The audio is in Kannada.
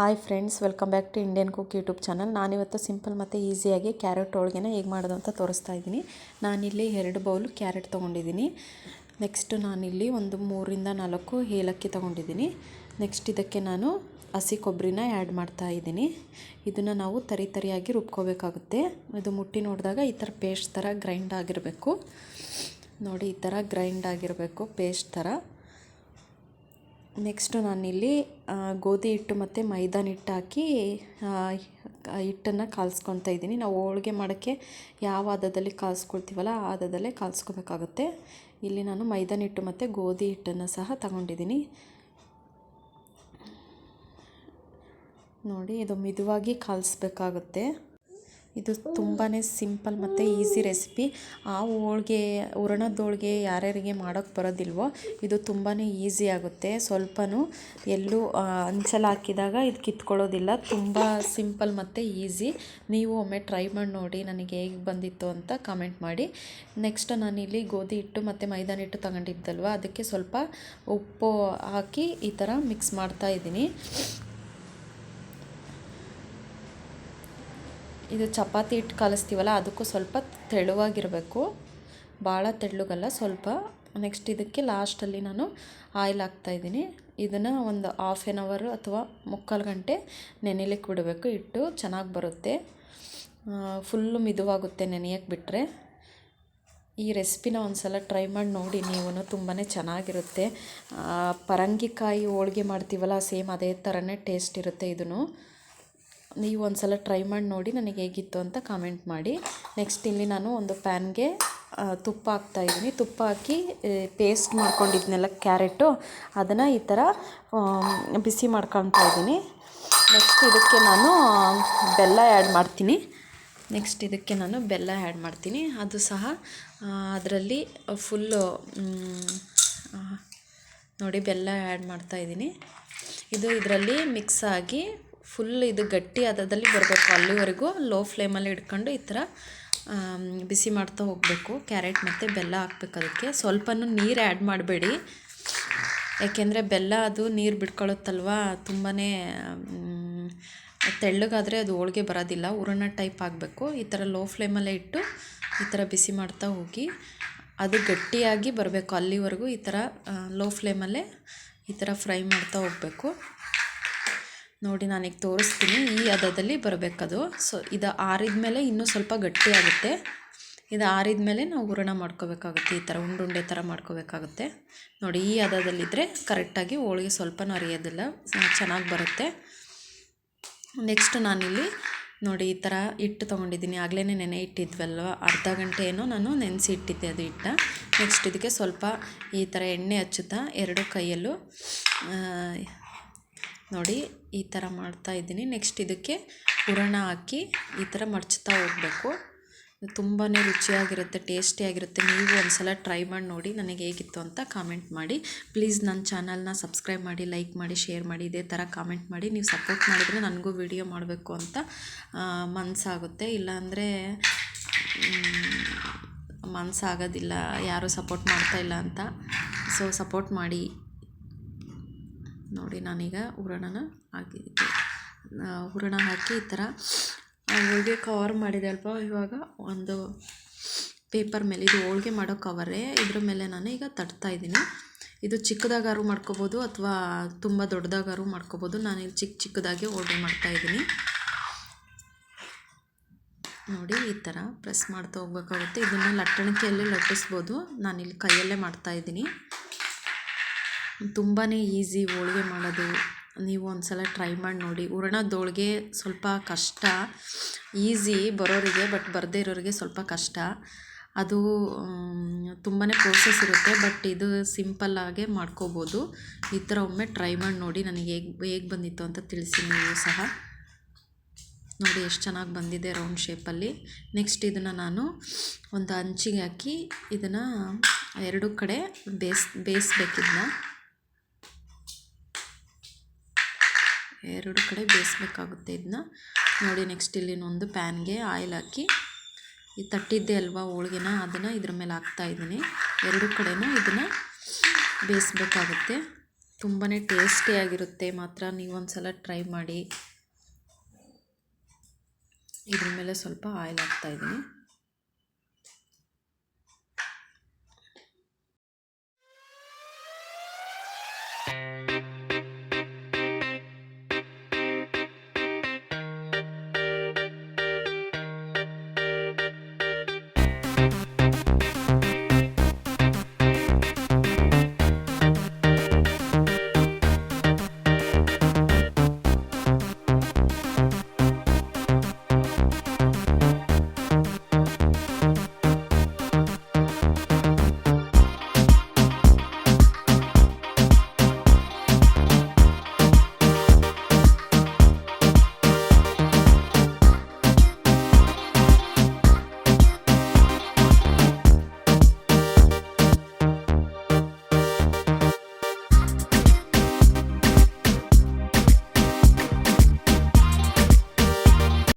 Hi friends, welcome back to Indian cook YouTube channel. ನಾನಿವತ್ತು ಸಿಂಪಲ್ ಮತ್ತು ಈಸಿಯಾಗಿ ಕ್ಯಾರೆಟ್ ಹೋಳಿಗೆನ ಹೇಗೆ ಮಾಡೋದು ಅಂತ ತೋರಿಸ್ತಾ ಇದ್ದೀನಿ. ನಾನಿಲ್ಲಿ ಎರಡು ಬೌಲು ಕ್ಯಾರೆಟ್ ತೊಗೊಂಡಿದ್ದೀನಿ. ನೆಕ್ಸ್ಟ್ ನಾನಿಲ್ಲಿ ಒಂದು ಮೂರಿಂದ ನಾಲ್ಕು ಏಲಕ್ಕಿ ತೊಗೊಂಡಿದ್ದೀನಿ. ನೆಕ್ಸ್ಟ್ ಇದಕ್ಕೆ ನಾನು ಹಸಿ ಕೊಬ್ಬರಿನ ಆ್ಯಡ್ ಮಾಡ್ತಾ ಇದ್ದೀನಿ. ಇದನ್ನು ನಾವು ತರಿ ತರಿಯಾಗಿ ರುಬ್ಕೋಬೇಕಾಗುತ್ತೆ. ಇದು ಮುಟ್ಟಿ ನೋಡಿದಾಗ ಈ ಥರ ಪೇಸ್ಟ್ ಥರ ಗ್ರೈಂಡ್ ಆಗಿರಬೇಕು. ನೋಡಿ, ಈ ಥರ ಗ್ರೈಂಡ್ ಆಗಿರಬೇಕು ಪೇಸ್ಟ್ ಥರ. ನೆಕ್ಸ್ಟು ನಾನಿಲ್ಲಿ ಗೋಧಿ ಹಿಟ್ಟು ಮತ್ತು ಮೈದಾನ ಹಿಟ್ಟು ಹಾಕಿ ಹಿಟ್ಟನ್ನು ಕಲ್ಸ್ಕೊತಾ ಇದ್ದೀನಿ. ನಾವು ಹೋಳಿಗೆ ಮಾಡೋಕ್ಕೆ ಯಾವ ಹದದಲ್ಲಿ ಕಾಲ್ಸ್ಕೊಳ್ತೀವಲ್ಲ ಆ ಹದದಲ್ಲೇ ಕಲ್ಸ್ಕೊಬೇಕಾಗುತ್ತೆ. ಇಲ್ಲಿ ನಾನು ಮೈದಾನ ಹಿಟ್ಟು ಮತ್ತು ಗೋಧಿ ಹಿಟ್ಟನ್ನು ಸಹ ತಗೊಂಡಿದ್ದೀನಿ. ನೋಡಿ, ಇದು ಮಿದುವಾಗಿ ಕಲಿಸ್ಬೇಕಾಗುತ್ತೆ. ಇದು ತುಂಬಾ ಸಿಂಪಲ್ ಮತ್ತು ಈಸಿ ರೆಸಿಪಿ. ಆ ಹೋಳ್ಗೆ ಹೂರಣದ ಹೋಳ್ಗೆ ಯಾರ್ಯಾರಿಗೆ ಮಾಡೋಕ್ಕೆ ಬರೋದಿಲ್ವೋ, ಇದು ತುಂಬಾ ಈಸಿ ಆಗುತ್ತೆ. ಸ್ವಲ್ಪನೂ ಎಲ್ಲೂ ಅಂಚಲ್ಲಿ ಹಾಕಿದಾಗ ಇದು ಕಿತ್ಕೊಳ್ಳೋದಿಲ್ಲ. ತುಂಬ ಸಿಂಪಲ್ ಮತ್ತು ಈಸಿ. ನೀವು ಒಮ್ಮೆ ಟ್ರೈ ಮಾಡಿ ನೋಡಿ ನನಗೆ ಹೇಗೆ ಬಂದಿತ್ತು ಅಂತ ಕಮೆಂಟ್ ಮಾಡಿ. ನೆಕ್ಸ್ಟ್ ನಾನಿಲ್ಲಿ ಗೋಧಿ ಹಿಟ್ಟು ಮತ್ತು ಮೈದಾನ ಹಿಟ್ಟು ತಗೊಂಡಿದ್ದಲ್ವ ಅದಕ್ಕೆ ಸ್ವಲ್ಪ ಉಪ್ಪು ಹಾಕಿ ಈ ಥರ ಮಿಕ್ಸ್ ಮಾಡ್ತಾ ಇದ್ದೀನಿ. ಇದು ಚಪಾತಿ ಹಿಟ್ಟು ಕಲಿಸ್ತೀವಲ್ಲ, ಅದಕ್ಕೂ ಸ್ವಲ್ಪ ತೆಳುವಾಗಿರಬೇಕು. ಭಾಳ ತೆಳ್ಳಗಲ್ಲ, ಸ್ವಲ್ಪ. ನೆಕ್ಸ್ಟ್ ಇದಕ್ಕೆ ಲಾಸ್ಟಲ್ಲಿ ನಾನು ಆಯಿಲ್ ಹಾಕ್ತಾಯಿದ್ದೀನಿ ಇದನ್ನು ಒಂದು ಹಾಫ್ ಆನ್ ಅವರ್ ಅಥವಾ ಮುಕ್ಕಾಲು ಗಂಟೆ ನೆನೆಲಿಕ್ಕೆ ಬಿಡಬೇಕು ಹಿಟ್ಟು ಚೆನ್ನಾಗಿ ಬರುತ್ತೆ. ಫುಲ್ಲು ಮಿದುವಾಗುತ್ತೆ ನೆನೆಯಕ್ಕೆ ಬಿಟ್ಟರೆ ಈ ರೆಸಿಪಿನ ಒಂದು ಸಲ ಟ್ರೈ ಮಾಡಿ ನೋಡಿ ನೀವು ತುಂಬಾ ಚೆನ್ನಾಗಿರುತ್ತೆ. ಪರಂಗಿಕಾಯಿ ಹೋಳ್ಗೆ ಮಾಡ್ತೀವಲ್ಲ, ಸೇಮ್ ಅದೇ ಥರನೇ ಟೇಸ್ಟ್ ಇರುತ್ತೆ ಇದನ್ನು ನೀವು ಒಂದು ಸಲ ಟ್ರೈ ಮಾಡಿ ನೋಡಿ ನನಗೆ ಹೇಗಿತ್ತು ಅಂತ ಕಾಮೆಂಟ್ ಮಾಡಿ. ನೆಕ್ಸ್ಟ್ ಇಲ್ಲಿ ನಾನು ಒಂದು ಪ್ಯಾನ್ಗೆ ತುಪ್ಪ ಹಾಕ್ತಾಯಿದ್ದೀನಿ ತುಪ್ಪ ಹಾಕಿ ಪೇಸ್ಟ್ ಮಾಡ್ಕೊಂಡಿದ್ನೆಲ್ಲ ಕ್ಯಾರೆಟು ಅದನ್ನು ಈ ಥರ ಬಿಸಿ ಮಾಡ್ಕೊತಾ ಇದ್ದೀನಿ. ನೆಕ್ಸ್ಟ್ ಇದಕ್ಕೆ ನಾನು ಬೆಲ್ಲ ಆ್ಯಡ್ ಮಾಡ್ತೀನಿ. ನೆಕ್ಸ್ಟ್ ಇದಕ್ಕೆ ನಾನು ಬೆಲ್ಲ ಆ್ಯಡ್ ಮಾಡ್ತೀನಿ. ಅದು ಸಹ ಅದರಲ್ಲಿ ಫುಲ್ಲು ನೋಡಿ ಬೆಲ್ಲ ಆ್ಯಡ್ ಮಾಡ್ತಾಯಿದ್ದೀನಿ ಇದು ಇದರಲ್ಲಿ ಮಿಕ್ಸ್ ಆಗಿ ಫುಲ್ ಇದು ಗಟ್ಟಿ ಆದದಲ್ಲಿ ಬರಬೇಕು. ಅಲ್ಲಿವರೆಗೂ ಲೋ ಫ್ಲೇಮಲ್ಲಿ ಇಟ್ಕೊಂಡು ಈ ಥರ ಬಿಸಿ ಮಾಡ್ತಾ ಹೋಗಬೇಕು. ಕ್ಯಾರೆಟ್ ಮತ್ತು ಬೆಲ್ಲ ಹಾಕ್ಬೇಕು ಅದಕ್ಕೆ. ಸ್ವಲ್ಪನೂ ನೀರು ಆ್ಯಡ್ ಮಾಡಬೇಡಿ. ಯಾಕೆಂದರೆ ಬೆಲ್ಲ ಅದು ನೀರು ಬಿಟ್ಕೊಳ್ಳುತ್ತಲ್ವ ತುಂಬಾ ತೆಳ್ಳಗಾದರೆ ಅದು ಹೋಳಿಗೆ ಬರೋದಿಲ್ಲ. ಹೂರಣ ಟೈಪ್ ಆಗಬೇಕು. ಈ ಥರ ಲೋ ಫ್ಲೇಮಲ್ಲೇ ಇಟ್ಟು ಈ ಥರ ಬಿಸಿ ಮಾಡ್ತಾ ಹೋಗಿ ಅದು ಗಟ್ಟಿಯಾಗಿ ಬರಬೇಕು. ಅಲ್ಲಿವರೆಗೂ ಈ ಥರ ಲೋ ಫ್ಲೇಮಲ್ಲೇ ಈ ಥರ ಫ್ರೈ ಮಾಡ್ತಾ ಹೋಗಬೇಕು. ನೋಡಿ ನಾನೀಗ ತೋರಿಸ್ತೀನಿ. ಈ ಹದದಲ್ಲಿ ಬರಬೇಕದು. ಸೊ ಇದು ಆರಿದ ಮೇಲೆ ಇನ್ನೂ ಸ್ವಲ್ಪ ಗಟ್ಟಿಯಾಗುತ್ತೆ. ಇದು ಆರಿದ ಮೇಲೆ ನಾವು ಹೂರಣ ಮಾಡ್ಕೋಬೇಕಾಗುತ್ತೆ. ಈ ಥರ ಉಂಡುಂಡೆ ಥರ ಮಾಡ್ಕೋಬೇಕಾಗುತ್ತೆ. ನೋಡಿ, ಈ ಹದದಲ್ಲಿದ್ದರೆ ಕರೆಕ್ಟಾಗಿ ಹೋಳಿಗೆ ಸ್ವಲ್ಪನೂ ಅರಿಯೋದಿಲ್ಲ ಚೆನ್ನಾಗಿ ಬರುತ್ತೆ. ನೆಕ್ಸ್ಟ್ ನಾನಿಲ್ಲಿ ನೋಡಿ, ಈ ಥರ ಹಿಟ್ಟು ತೊಗೊಂಡಿದ್ದೀನಿ. ಆಗಲೇ ನೆನೆ ಇಟ್ಟಿದ್ವಲ್ವ? ಅರ್ಧ ಗಂಟೆ ಏನೋ ನಾನು ನೆನೆಸಿ ಇಟ್ಟಿದ್ದೆ ಅದು ಹಿಟ್ಟ. ನೆಕ್ಸ್ಟ್ ಇದಕ್ಕೆ ಸ್ವಲ್ಪ ಈ ಥರ ಎಣ್ಣೆ ಹಚ್ಚುತ್ತಾ ಎರಡು ಕೈಯಲ್ಲೂ ನೋಡಿ, ಈ ಥರ ಮಾಡ್ತಾ ಇದ್ದೀನಿ. ನೆಕ್ಸ್ಟ್ ಇದಕ್ಕೆ ಹೂರಣ ಹಾಕಿ ಈ ಥರ ಮಡ್ಚ್ತಾ ಹೋಗಬೇಕು. ತುಂಬಾ ರುಚಿಯಾಗಿರುತ್ತೆ, ಟೇಸ್ಟಿಯಾಗಿರುತ್ತೆ. ನೀವು ಒಂದು ಸಲ ಟ್ರೈ ಮಾಡಿ ನೋಡಿ ನನಗೆ ಹೇಗಿತ್ತು ಅಂತ ಕಾಮೆಂಟ್ ಮಾಡಿ. ಪ್ಲೀಸ್ ನನ್ನ ಚಾನಲ್ನ ಸಬ್ಸ್ಕ್ರೈಬ್ ಮಾಡಿ ಲೈಕ್ ಮಾಡಿ ಶೇರ್ ಮಾಡಿ, ಇದೇ ಥರ ಕಾಮೆಂಟ್ ಮಾಡಿ. ನೀವು ಸಪೋರ್ಟ್ ಮಾಡಿದರೆ ನನಗೂ ವಿಡಿಯೋ ಮಾಡಬೇಕು ಅಂತ ಮನಸ್ಸಾಗುತ್ತೆ ಇಲ್ಲಾಂದರೆ ಮನಸ್ಸಾಗೋದಿಲ್ಲ ಯಾರೂ ಸಪೋರ್ಟ್ ಮಾಡ್ತಾ ಇಲ್ಲ ಅಂತ. ಸೊ ಸಪೋರ್ಟ್ ಮಾಡಿ. ನೋಡಿ ನಾನೀಗ ಹೂರಣನ ಹಾಕಿದ್ದೆ. ಹೂರಣ ಹಾಕಿ ಈ ಥರ ಹೋಳಿಗೆ ಕವರ್ ಮಾಡಿದೆ ಅಲ್ಪ ಇವಾಗ ಒಂದು ಪೇಪರ್ ಮೇಲೆ, ಇದು ಹೋಳಿಗೆ ಮಾಡೋ ಕವರೇ ಇದ್ರ ಮೇಲೆ ನಾನು ಈಗ ತಟ್ತಾ ಇದ್ದೀನಿ. ಇದು ಚಿಕ್ಕದಾಗಾರು ಮಾಡ್ಕೋಬೋದು ಅಥವಾ ತುಂಬ ದೊಡ್ಡದಾಗಾರು ಮಾಡ್ಕೋಬೋದು. ನಾನು ಇಲ್ಲಿ ಚಿಕ್ಕ ಚಿಕ್ಕದಾಗಿ ಹೋಳಿಗೆ ಮಾಡ್ತಾಯಿದ್ದೀನಿ ನೋಡಿ, ಈ ಥರ ಪ್ರೆಸ್ ಮಾಡ್ತಾ ಹೋಗ್ಬೇಕಾಗುತ್ತೆ. ಇದನ್ನು ಲಟ್ಟಣಿಕೆಯಲ್ಲಿ ಲಟ್ಟಿಸ್ಬೋದು. ನಾನಿಲ್ಲಿ ಕೈಯಲ್ಲೇ ಮಾಡ್ತಾಯಿದ್ದೀನಿ ತುಂಬಾ ಈಸಿ ಹೋಳಿಗೆ ಮಾಡೋದು. ನೀವು ಒಂದು ಸಲ ಟ್ರೈ ಮಾಡಿ ನೋಡಿ. ಹೂರಣದ ಹೋಳಿಗೆ ಸ್ವಲ್ಪ ಕಷ್ಟ, ಈಸಿ ಬರೋರಿಗೆ ಬಟ್ ಬರದೇ ಇರೋರಿಗೆ ಸ್ವಲ್ಪ ಕಷ್ಟ. ಅದು ತುಂಬಾ ಪ್ರೋಸೆಸ್ ಇರುತ್ತೆ ಬಟ್ ಇದು ಸಿಂಪಲ್ಲಾಗೆ ಮಾಡ್ಕೋಬೋದು. ಈ ಥರ ಒಮ್ಮೆ ಟ್ರೈ ಮಾಡಿ ನೋಡಿ ನನಗೆ ಹೇಗೆ ಹೇಗೆ ಬಂದಿತ್ತು ಅಂತ ತಿಳಿಸಿ ನೀವು ಸಹ. ನೋಡಿ ಎಷ್ಟು ಚೆನ್ನಾಗಿ ಬಂದಿದೆ ರೌಂಡ್ ಶೇಪಲ್ಲಿ ನೆಕ್ಸ್ಟ್ ಇದನ್ನು ನಾನು ಒಂದು ಹಂಚಿಗೆ ಹಾಕಿ ಇದನ್ನು ಎರಡು ಕಡೆ ಬೇಯಿಸ್ ಬೇಯಿಸ್ಬೇಕಿದ್ನ. ಎರಡು ಕಡೆ ಬೇಯಿಸ್ಬೇಕಾಗುತ್ತೆ ಇದನ್ನ ನೋಡಿ ನೆಕ್ಸ್ಟ್ ಇಲ್ಲಿ ಒಂದು ಪ್ಯಾನ್ಗೆ ಆಯಿಲ್ ಹಾಕಿ. ಈ ತಟ್ಟಿದ್ದೆ ಅಲ್ವಾ ಹೋಳಿಗೆನ? ಅದನ್ನು ಇದ್ರ ಮೇಲೆ ಹಾಕ್ತಾ ಇದ್ದೀನಿ. ಎರಡು ಕಡೆನೂ ಇದನ್ನು ಬೇಯಿಸ್ಬೇಕಾಗುತ್ತೆ. ತುಂಬಾ ಟೇಸ್ಟಿಯಾಗಿರುತ್ತೆ ಮಾತ್ರ ನೀವೊಂದು ಸಲ ಟ್ರೈ ಮಾಡಿ. ಇದ್ರ ಮೇಲೆ ಸ್ವಲ್ಪ ಆಯಿಲ್ ಹಾಕ್ತಾಯಿದ್ದೀನಿ